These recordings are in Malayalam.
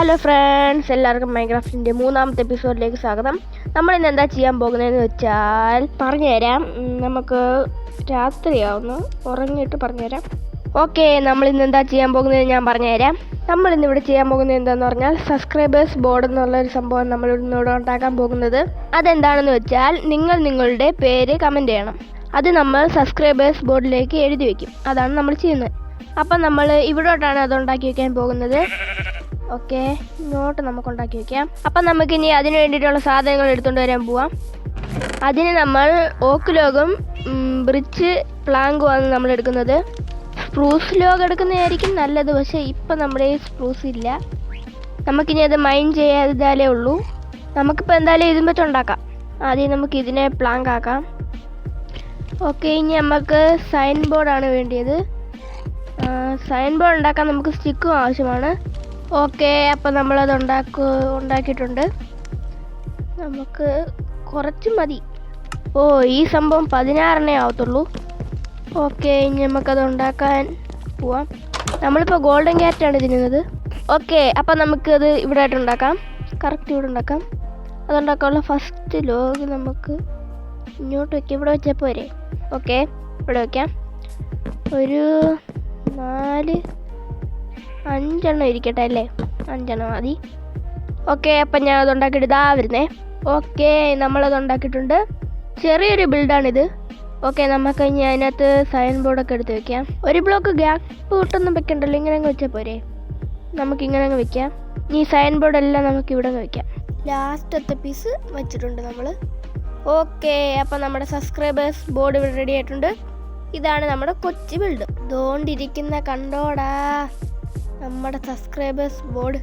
ഹലോ ഫ്രണ്ട്സ് എല്ലാവർക്കും മൈക്രാഫ്റ്റിന്റെ മൂന്നാമത്തെ എപ്പിസോഡിലേക്ക് സ്വാഗതം. നമ്മൾ ഇന്ന് എന്താ ചെയ്യാൻ പോകുന്നതെന്ന് വെച്ചാൽ പറഞ്ഞുതരാം. നമുക്ക് രാത്രിയാവുന്നു. ഉറങ്ങിയിട്ട് പറഞ്ഞുതരാം. ഓക്കെ നമ്മൾ ഇന്ന് എന്താ ചെയ്യാൻ പോകുന്നത് ഞാൻ പറഞ്ഞുതരാം. നമ്മൾ ഇന്ന് ഇവിടെ ചെയ്യാൻ പോകുന്നത് എന്താണെന്ന് പറഞ്ഞാൽ സബ്സ്ക്രൈബേഴ്സ് ബോർഡ് എന്നുള്ള ഒരു സംഭവം നമ്മൾ ഇന്നിവിടെ ഉണ്ടാക്കാൻ പോകുന്നത്. അതെന്താണെന്ന് വെച്ചാൽ നിങ്ങൾ നിങ്ങളുടെ പേര് കമന്റ് ചെയ്യണം. അത് നമ്മൾ സബ്സ്ക്രൈബേഴ്സ് ബോർഡിലേക്ക് എഴുതി വെക്കും. അതാണ് നമ്മൾ ചെയ്യുന്നത്. അപ്പം നമ്മൾ ഇവിടോട്ടാണ് അത് ഉണ്ടാക്കി വെക്കാൻ പോകുന്നത്. ഓക്കെ ഇങ്ങോട്ട് നമുക്ക് ഉണ്ടാക്കി വെക്കാം. അപ്പം നമുക്ക് ഇനി അതിന് വേണ്ടിയിട്ടുള്ള സാധനങ്ങൾ എടുത്തുകൊണ്ട് വരാൻ പോവാം. അതിന് നമ്മൾ ഓക്ക് ലോഗും ബ്രിഡ്ജ് പ്ലാങ്കുമാണ് നമ്മൾ എടുക്കുന്നത്. സ്പ്രൂസ് ലോഗ് എടുക്കുന്നതായിരിക്കും നല്ലത് പക്ഷേ ഇപ്പം നമ്മുടെ സ്പ്രൂസ് ഇല്ല. നമുക്കിനി അത് മൈൻഡ് ചെയ്യാതാലേ ഉള്ളൂ. നമുക്കിപ്പോൾ എന്തായാലും ഇതും വെച്ചുണ്ടാക്കാം ആദ്യം നമുക്ക് ഇതിനെ പ്ലാങ്ക് ആക്കാം. ഓക്കെ ഇനി നമുക്ക് സൈൻ ബോർഡാണ് വേണ്ടിയത്. സൈൻ ബോർഡ് ഉണ്ടാക്കാൻ നമുക്ക് സ്റ്റിക്കും ആവശ്യമാണ്. ഓക്കെ അപ്പം നമ്മളത് ഉണ്ടാക്കു ഉണ്ടാക്കിയിട്ടുണ്ട്. നമുക്ക് കുറച്ച് മതി. ഓ ഈ സംഭവം പതിനാറെണ്ണേ ആവത്തുള്ളൂ. ഓക്കെ ഇനി നമുക്കത് ഉണ്ടാക്കാൻ പോവാം. നമ്മളിപ്പോൾ ഗോൾഡൻ ക്യാറ്റാണ് തിന്നുന്നത്. ഓക്കെ അപ്പം നമുക്കത് ഇവിടെ ആയിട്ട് ഉണ്ടാക്കാം. കറക്റ്റ് ഇവിടെ ഉണ്ടാക്കാം. അതുണ്ടാക്കാനുള്ള ഫസ്റ്റ് ലോഗ് നമുക്ക് ഇങ്ങോട്ട് വയ്ക്കാം ഇവിടെ വെച്ചാൽ പോരെ. ഓക്കെ ഇവിടെ വയ്ക്കാം ഒരു നാല് അഞ്ചെണ്ണം ഇരിക്കട്ടെ അല്ലേ? അഞ്ചെണ്ണം മതി. ഓക്കെ അപ്പം ഞാൻ അത് ഇതാ വരുന്നേ. ഓക്കെ നമ്മളത് ഉണ്ടാക്കിയിട്ടുണ്ട് ചെറിയൊരു ബിൽഡാണിത് ഓക്കെ നമുക്ക് ഇനി അതിനകത്ത് സൈൻ ബോർഡൊക്കെ എടുത്ത് വെക്കാം. ഒരു ബ്ലോക്ക് ഗ്യാപ്പ് കിട്ടൊന്നും വെക്കണ്ടല്ലോ ഇങ്ങനെ അങ്ങ് വെച്ചാൽ പോരെ. നമുക്ക് ഇങ്ങനെ അങ്ങ് വെക്കാം ഈ സൈൻ ബോർഡ് എല്ലാം നമുക്ക് ഇവിടെ അങ്ങ് വെക്കാം ലാസ്റ്റത്തെ പീസ് വെച്ചിട്ടുണ്ട് നമ്മൾ ഓക്കെ അപ്പം നമ്മുടെ സബ്സ്ക്രൈബേഴ്സ് ബോർഡ് ഇവിടെ റെഡി ആയിട്ടുണ്ട്. ഇതാണ് നമ്മുടെ കൊച്ചു ബിൽഡ് ദോണ്ടിരിക്കുന്ന കണ്ടോടാ. നമ്മുടെ സബ്സ്ക്രൈബേഴ്സ് ബോർഡ്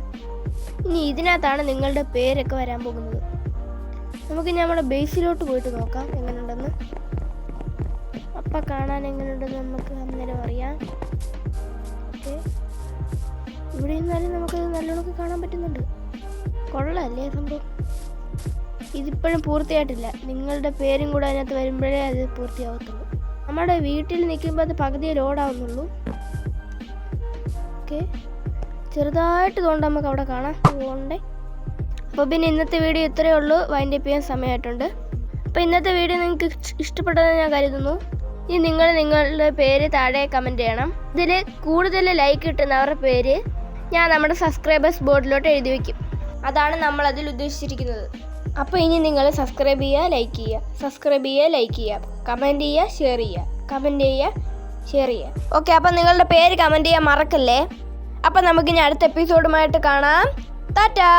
ഇനി ഇതിനകത്താണ് നിങ്ങളുടെ പേരൊക്കെ വരാൻ പോകുന്നത്. നമുക്ക് നമ്മുടെ ബേസിലോട്ട് പോയിട്ട് നോക്കാം എങ്ങനെയുണ്ടെന്ന്. അപ്പം കാണാൻ എങ്ങനെയുണ്ടെന്ന് നമുക്ക് അന്നേരം അറിയാം. ഓക്കെ. ഇവിടെ നിന്നാലും നമുക്ക് നല്ലോണം കാണാൻ പറ്റുന്നുണ്ട്. കൊള്ളല്ലേ സംഭവം. ഇതിപ്പോഴും പൂർത്തിയായിട്ടില്ല. നിങ്ങളുടെ പേരും കൂടെ അതിനകത്ത് വരുമ്പോഴേ അത് പൂർത്തിയാവത്തുള്ളൂ. നമ്മുടെ വീട്ടിൽ നിൽക്കുമ്പോൾ അത് പകുതിയെ ലോഡാവുന്നുള്ളൂ ഓക്കെ. ചെറുതായിട്ട് തോണ്ട് നമുക്ക് അവിടെ കാണാം. പോകണ്ടേ അപ്പോൾ പിന്നെ ഇന്നത്തെ വീഡിയോ ഇത്രയേ ഉള്ളൂ. വൈൻഡ് അപ്പ് ചെയ്യാൻ സമയമായിട്ടുണ്ട്. അപ്പോൾ ഇന്നത്തെ വീഡിയോ നിങ്ങൾക്ക് ഇഷ്- ഇഷ്ടപ്പെട്ടതെന്ന് ഞാൻ കരുതുന്നു. ഇനി നിങ്ങൾ നിങ്ങളുടെ പേര് താഴെ കമന്റ് ചെയ്യണം. ഇതിൽ കൂടുതൽ ലൈക്ക് കിട്ടുന്നവരുടെ പേര് ഞാൻ നമ്മുടെ സബ്സ്ക്രൈബേഴ്സ് ബോർഡിലോട്ട് എഴുതി വയ്ക്കും അതാണ് നമ്മൾ അതിൽ ഉദ്ദേശിച്ചിരിക്കുന്നത്. അപ്പോൾ ഇനി നിങ്ങൾ സബ്സ്ക്രൈബ് ചെയ്യുക ലൈക്ക് ചെയ്യുക. സബ്സ്ക്രൈബ് ചെയ്യുക ലൈക്ക് ചെയ്യുക. കമന്റ് ചെയ്യുക ഷെയർ ചെയ്യുക. കമന്റ് ചെയ്യുക ഷെയർ ചെയ്യാം ഓക്കെ അപ്പോൾ നിങ്ങളുടെ പേര് കമന്റ് ചെയ്യാൻ മറക്കല്ലേ? അപ്പോൾ നമുക്കിനി അടുത്ത എപ്പിസോഡുമായിട്ട് കാണാം. ടാറ്റാ